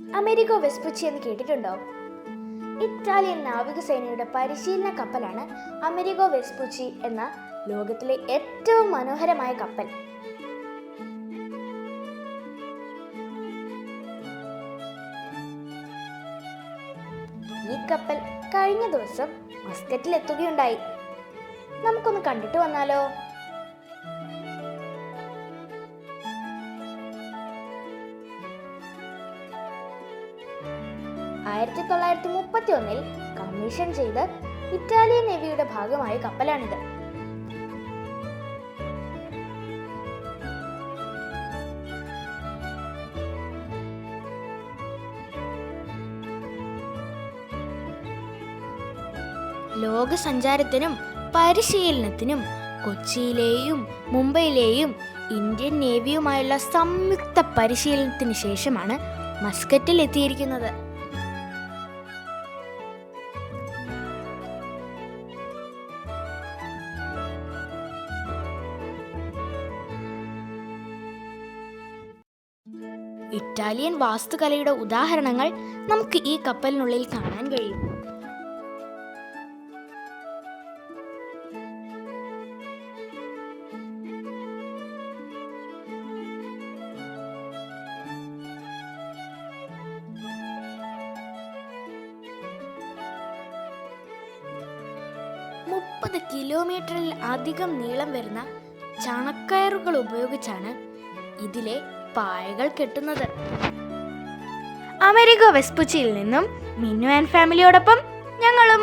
Americo വെസ്പുച്ചി എന്ന് കേട്ടിട്ടുണ്ടോ? Italian നാവികസേനയുടെ പരിശീലന കപ്പലാണ് അമേരിക്കോ വെസ്പുച്ചി എന്ന ലോകത്തിലെ ഏറ്റവും മനോഹരമായ കപ്പൽ. ഈ കപ്പൽ കഴിഞ്ഞ ദിവസം മസ്കറ്റിൽ എത്തുകയുണ്ടായി നമുക്കൊന്ന് കണ്ടിട്ട് വന്നാലോ? ആയിരത്തി തൊള്ളായിരത്തി മുപ്പത്തി ഒന്നിൽ കമ്മീഷൻ ചെയ്ത ഇറ്റാലിയൻ നേവിയുടെ ഭാഗമായ കപ്പലാണിത്. ലോക സഞ്ചാരത്തിനും പരിശീലനത്തിനും കൊച്ചിയിലെയും മുംബൈയിലെയും ഇന്ത്യൻ നേവിയുമായുള്ള സംയുക്ത പരിശീലനത്തിന് ശേഷമാണ് മസ്കറ്റിൽ എത്തിയിരിക്കുന്നത് ഇറ്റാലിയൻ വാസ്തുകലയുടെ ഉദാഹരണങ്ങൾ നമുക്ക് ഈ കപ്പലിനുള്ളിൽ കാണാൻ കഴിയും. മുപ്പത് കിലോമീറ്ററിൽ അധികം നീളം വരുന്ന ചണക്കയറുകൾ ഉപയോഗിച്ചാണ് ഇതിലെ പായകൾ കെട്ടുന്നത്. അമേരിക്കോ വെസ്പുച്ചിയിൽ നിന്നും മിന്നു ആൻഡ് ഫാമിലിയോടൊപ്പം ഞങ്ങളും